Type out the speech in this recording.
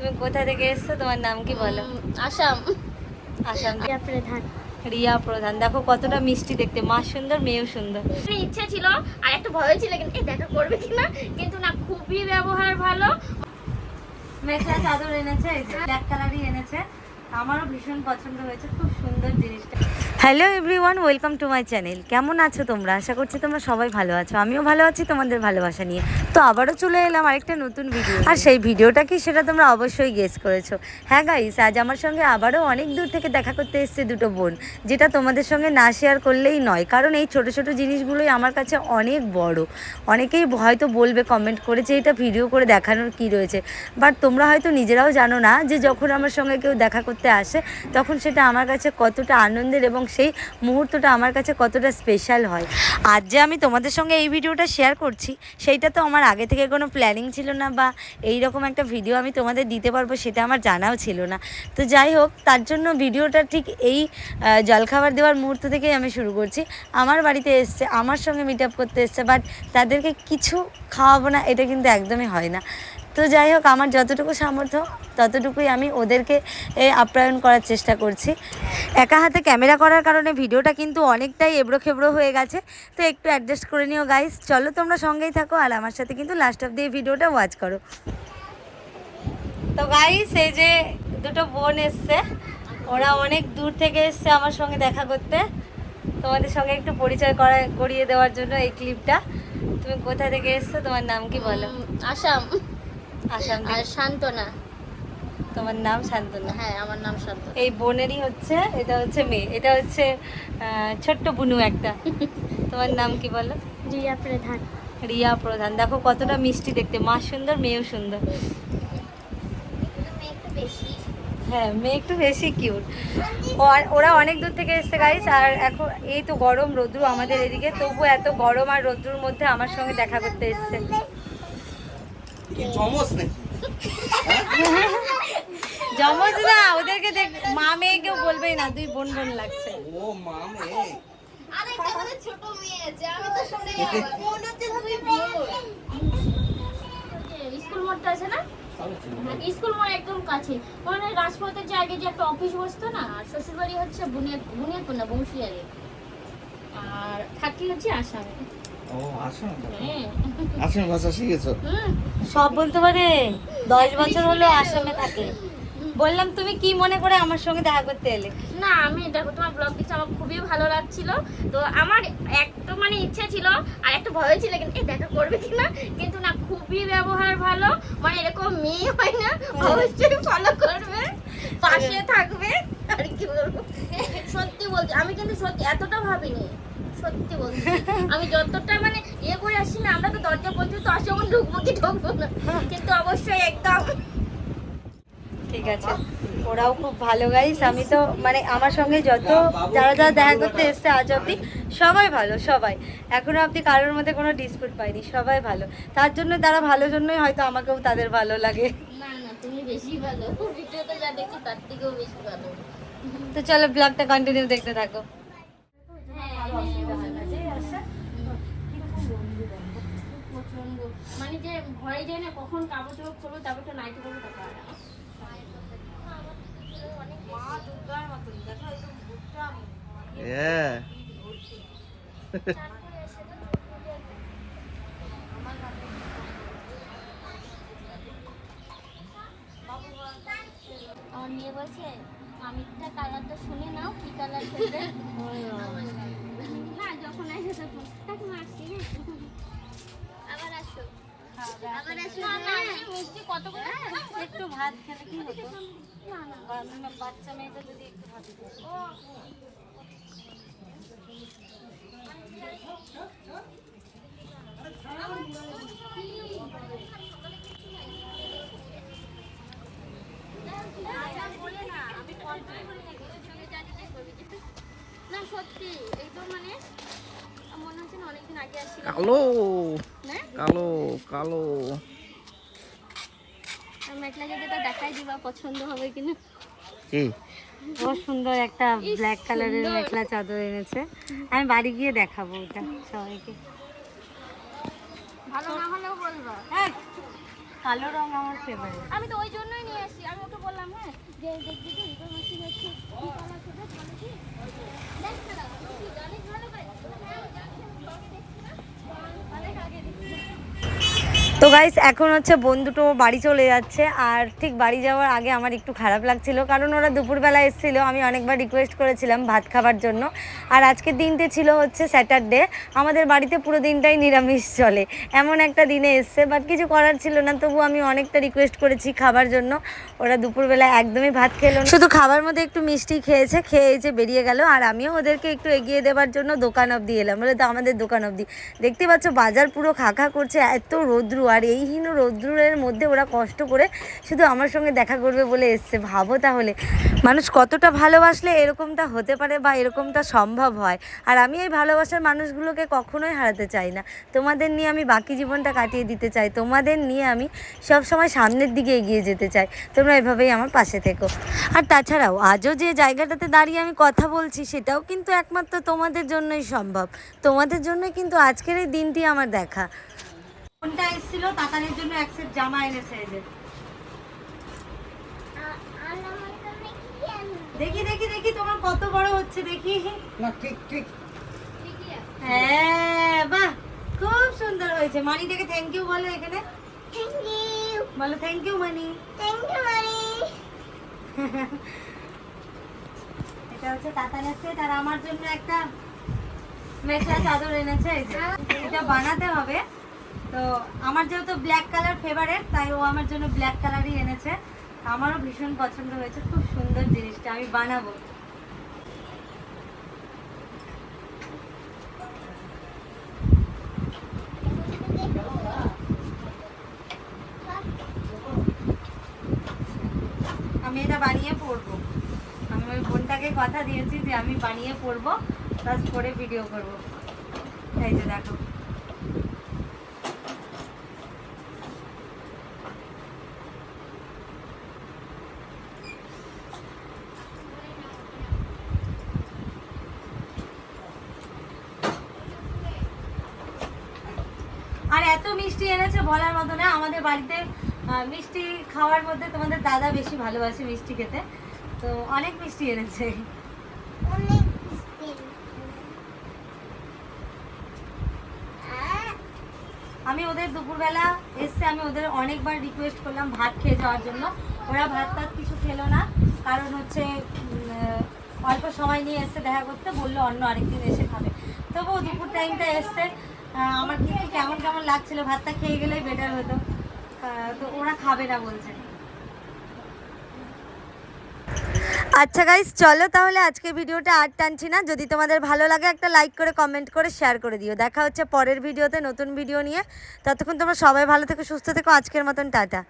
তুমি কোথা থেকে এসছো? তোমার নাম কি বলো? আসাম। আসাম। থেকে। প্রধান। রিয়া প্রধান। দেখো কতটা মিষ্টি দেখতে। মা সুন্দর মেয়েও সুন্দর। ইচ্ছা ছিল আর একটা ভয় ছিল কিন্তু এই দেখা করবে কিনা কিন্তু না খুবই ব্যবহার ভালো। মেঘলা চাদর এনেছে ব্ল্যাক কালারই এনেছে। আমারও ভীষণ পছন্দ হয়েছে খুব সুন্দর জিনিসটা। Hello everyone welcome to my channel কেমন আছো তোমরা? আশা করছি তোমরা সবাই ভালো আছো। আমিও ভালো আছি তোমাদের ভালোবাসা নিয়ে। তো আবারও চলে এলাম আরেকটা নতুন ভিডিও আর সেই ভিডিওটা কি সেটা তোমরা অবশ্যই গেস করেছ। হ্যাঁ গাইস আজ আমার সঙ্গে আবারও অনেক দূর থেকে দেখা করতে এসছে দুটো বোন, যেটা তোমাদের সঙ্গে না শেয়ার করলেই নয়। কারণ এই ছোট ছোট জিনিসগুলোই আমার কাছে অনেক বড়। অনেকেই হয়তো বলবে কমেন্ট করে যে এটা ভিডিও করে দেখানোর কি রয়েছে। বাট তোমরা হয়তো নিজেরাও জানো না যে যখন আমার সঙ্গে কেউ দেখা করতে আসে, তখন সেটা আমার কাছে কতটা আনন্দের এবং সেই মুহূর্তটা আমার কাছে কতটা স্পেশাল হয়। আজ যে আমি তোমাদের সঙ্গে এই ভিডিওটা শেয়ার করছি, সেইটা তো আমার আগে থেকে কোনো প্ল্যানিং ছিল না বা এই রকম একটা ভিডিও আমি তোমাদের দিতে পারব সেটা আমার জানাও ছিল না। তো যাই হোক, তার জন্য ভিডিওটা ঠিক এই জলখাবার দেওয়ার মুহূর্ত থেকেই আমি শুরু করছি। আমার বাড়িতে এসছে, আমার সঙ্গে মিট আপ করতে এসছে বাট তাদেরকে কিছু খাওয়াবো না, এটা কিন্তু একদমই হয় না। তো যাই হোক, আমার যতটুকু সামর্থ্য, ততটুকুই আমি ওদেরকে আপ্যায়ন করার চেষ্টা করছি। একা হাতে ক্যামেরা করার কারণে ভিডিওটা কিন্তু অনেকটাই এবড়ো খেবড়ো হয়ে গেছে। তো একটু অ্যাডজাস্ট করে নিও গাইস চলো তোমরা সঙ্গেই থাকো আর আমার সাথে কিন্তু লাস্ট অফ দিয়ে ভিডিওটা ওয়াচ করো। তো গাইস এই যে দুটো বোন এসছে। ওরা অনেক দূর থেকে এসছে আমার সঙ্গে দেখা করতে। তোমাদের সঙ্গে একটু পরিচয় করা, করিয়ে দেওয়ার জন্য এই ক্লিপটা তুমি কোথা থেকে এসছো? তোমার নাম কি বলো? আসাম। আর শান্তনা। তোমার নাম শান্তনা? হ্যাঁ আমার নাম শান্তনা। এই বোনেরই হচ্ছে এটা হচ্ছে মেয়ে। এটা হচ্ছে ছোট্ট বুনু একটা। তোমার নাম কি বলো? রিয়া প্রধান। রিয়া প্রধান। দেখো কতটা মিষ্টি দেখতে। মা সুন্দর মেয়েও সুন্দর। হ্যাঁ মেয়ে একটু বেশি কিউট ওরা অনেক দূর থেকে এসছে গাইস আর এখন এই তো গরম রোদ্রু আমাদের এদিকে। তবু এত গরম আর রোদ্রুর মধ্যে আমার সঙ্গে দেখা করতে এসছে। কি জমস নাকি? জমজ না ওদেরকে দেখ মা মেয়েকেও বলবেই না দুই বোন বোন লাগছে। ও ছোট মেয়ে আছে আমি তো শুনে হচ্ছে তুমি স্কুল মোড়টা আছে না? স্কুল মোড় একদম কাছে। মানে রাজপথের যে আগে যে একটা অফিস বসতো না আর শ্বশুরবাড়ি হচ্ছে বুনিয়াদ বুনিয়াদপুর না বংশিয়ারে। আর থাকি হচ্ছে আসামে। ও আসুন হ্যাঁ আসুন ভাষা শিখেছো? সব বলতে পারে। দশ বছর হলো আসামে থাকে। বললাম, তুমি কি মনে করে আমার সঙ্গে দেখা করতে এলে? না, আমি দেখো, তোমার ব্লগ দেখছি আমার খুবই ভালো লাগছিল। তো আমার একটা মানে ইচ্ছা ছিল, আর একটা ভয় ছিল কিন্তু এই দেখা করবে কিনা কিন্তু না, খুবই ব্যবহার ভালো। মানে এরকম মেয়ে হয় না, অবশ্যই ফলো করবে, পাশে থাকবে, আর কি বলব। সত্যি বলছি আমি কিন্তু সত্যি এতটা ভাবিনি, সত্যি বলছি আমি যতটা মানে ইয়ে করে আসছি না, আমরা তো দরজা পর্যন্ত আসে ঢুকবো কি, ঢুকবো না। কিন্তু অবশ্যই একদম ঠিক আছে। ওরাও খুব ভালো গাইস আমি তো মানে আমার সঙ্গে যত যারা যারা দেখা করতে এসছে আজ অবধি সবাই ভালো সবাই। এখনও অবধি কারোর মধ্যে কোনো ডিসপিউট পাইনি সবাই ভালো। তার জন্য তারা ভালো জন্যই হয়তো আমাকেও তাদের ভালো লাগে। তো চলো ব্লগটা কন্টিনিউ দেখতে থাকো। মানে যে ভয় যায় না কখন কাপড় চোপড় করব তারপর তো নাইটি করব। হ্যাঁ আমার মেয়ে বলছে আমিরটা কালারটা শুনে নাও কি কালার করবে? মিষ্টি কত করে একটু ভাত খেলে কি হতো না না বা- বাচ্চা মেয়েটা যদি একটু ভাত দিত। না সত্যি একদম মানে মনে হচ্ছে না অনেকদিন আগে আসছিল কালো না কালো কালো আর মেঘলা যদি তো দেখাই দিবা পছন্দ হবে কিনা? কি? খুব সুন্দর একটা ব্ল্যাক কালারের মেখলা চাদর এনেছে। আমি বাড়ি গিয়ে দেখাবো ওটা সবাইকে। ভালো না হলেও বলবা। হ্যাঁ কালো রং আমার ফেভারিট আমি তো ওই জন্যই নিয়ে আসছি আমি ওকে বললাম হ্যাঁ যে দেখবি তো রিপন মাসি হচ্ছে কি কালার করবে বলে দেখ না তুই জানিস ভালো করে? হ্যাঁ আমি জানি আমি ব্লগে দেখছি না অনেক আগে দেখছি তো গাইস এখন হচ্ছে বন্ধুটো বাড়ি চলে যাচ্ছে, আর ঠিক বাড়ি যাওয়ার আগে আমার একটু খারাপ লাগছিল, কারণ ওরা দুপুরবেলা এসেছিল, আমি অনেকবার রিকোয়েস্ট করেছিলাম ভাত খাবার জন্য, আর আজকের দিনটি ছিল হচ্ছে স্যাটারডে আমাদের বাড়িতে পুরো দিনটাই নিরামিষ চলে, এমন একটা দিনে এসছে বাট কিছু করার ছিল না, তবু আমি অনেকটা রিকোয়েস্ট করেছি খাবার জন্য, ওরা দুপুরবেলা একদমই ভাত খেলো শুধু খাবার মধ্যে একটু মিষ্টি খেয়েছে, খেয়ে যে বেরিয়ে গেল, আর আমিও ওদেরকে একটু এগিয়ে দেওয়ার জন্য দোকান অবধি এলাম, বলে তো আমাদের দোকান অবধি। দেখতে পাচ্ছ, বাজার পুরো খাখা করছে, এত রৌদ্রু আর এই হীন রৌদ্রের মধ্যে ওরা কষ্ট করে শুধু আমার সঙ্গে দেখা করবে বলে এসছে। ভাবো তাহলে। মানুষ কতটা ভালোবাসলে এরকমটা হতে পারে বা এরকমটা সম্ভব হয়। আর আমি এই ভালোবাসার মানুষগুলোকে কখনোই হারাতে চাই না। তোমাদের নিয়ে আমি বাকি জীবনটা কাটিয়ে দিতে চাই। তোমাদের নিয়ে আমি সব সময় সামনের দিকে এগিয়ে যেতে চাই। তোমরা এভাবেই আমার পাশে থেকো। আর তাছাড়াও আজও যে জায়গাটাতে দাঁড়িয়ে আমি কথা বলছি সেটাও কিন্তু একমাত্র তোমাদের জন্যই সম্ভব। তোমাদের জন্যই কিন্তু আজকের এই দিনটি আমার দেখা। কোনটা এসেছিল তাতানের জন্য এক সেট জামা এনেছে এই যে দেখি দেখি দেখি তোমার কত বড় হচ্ছে দেখি। না ঠিক ঠিক। হ্যাঁ বাহ খুব সুন্দর হয়েছে। মানিটাকে থ্যাংক ইউ বলো এখানে। থ্যাংক ইউ বলো থ্যাংক ইউ মানি। থ্যাংক ইউ মারি এটা হচ্ছে তাতানের সেট আর আমার জন্য একটা মেখলা চাদর এনেছে। এটা বানাতে হবে। তো আমার যেহেতু ব্ল্যাক কালার ফেভারেট তাই ও আমার জন্য ব্ল্যাক কালারই এনেছে। আমারও ভীষণ পছন্দ হয়েছে, খুব সুন্দর জিনিসটা আমি বানাবো। আমি এটা বানিয়ে পরবো। আমি ওই বোনটাকে কথা দিয়েছি যে আমি বানিয়ে পড়ব প্লাস পরে ভিডিও করব। এই যে দেখো আর এত মিষ্টি এনেছে বলার মতো না। আমাদের বাড়িতে মিষ্টি খাওয়ার মধ্যে তোমাদের দাদা বেশি ভালোবাসে মিষ্টি খেতে। তো অনেক মিষ্টি এনেছে। আমি ওদের দুপুরবেলা এসছে আমি ওদের অনেকবার রিকোয়েস্ট করলাম ভাত খেয়ে যাওয়ার জন্য। ওরা ভাত টাত কিছু খেলো না। কারণ হচ্ছে অল্প সময় নিয়ে এসছে দেখা করতে বলল অন্য আরেকদিন এসে খাবে। তবুও দুপুর টাইমটা এসছে। আমার কিন্তু কেমন কেমন লাগছিল? ভাতটা খেয়ে গেলেই বেটার হতো। তো ওরা খাবে না বলছে। আচ্ছা গাইস চলো তাহলে আজকে ভিডিওটা আর টানছি না। যদি তোমাদের ভালো লাগে, একটা লাইক করে কমেন্ট করে শেয়ার করে দিও। দেখা হচ্ছে পরের ভিডিওতে নতুন ভিডিও নিয়ে। ততক্ষণ তোমরা সবাই ভালো থেকো, সুস্থ থেকো। আজকের মতন, টাটা।